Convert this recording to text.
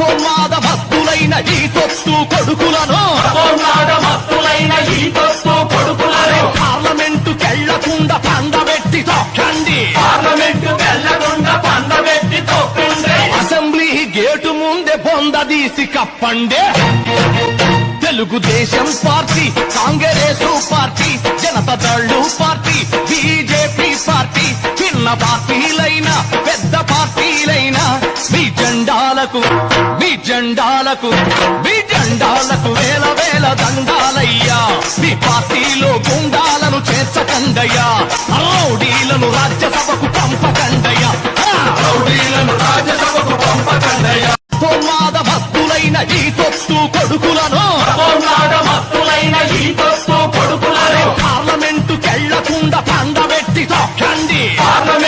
మతోన్మాద భక్తులైన ఈ తొత్తు కొడుకులను. మతోన్మాద మత్తులైన ఈ తొత్తు కొడుకులను. పార్లమెంటు కెళ్ళకుండా పండబెట్టి తొక్కండి. పార్లమెంటు వెళ్ళకుండా పండబెట్టి తొక్కండి. అసెంబ్లీ గేటు ముందే బొందదీసి కప్పండే. Telugu Desam party Congress party Janata Dal party BJP party చిన్న పార్టీలైనా పెద్ద పార్టీలైనా జెండాలకు మీ జెండాలకు వేల వేల దండాలయ్యా. మీ పార్టీలో గుండాలను చేర్చకండయ్యా. రౌడీలను రాజ్యసభకు పంపకండయ్యా. రౌడీలను రాజ్యసభకు పంపకండయ్యా. పొన్నాద భక్తులైన ఈ తొత్తు కొడుకులను పొన్నాద భక్తులైన ఈ తొత్తు కొడుకులను పార్లమెంటు కెళ్ళకుండా పండబెట్టి తొక్కండి. పార్లమెంట్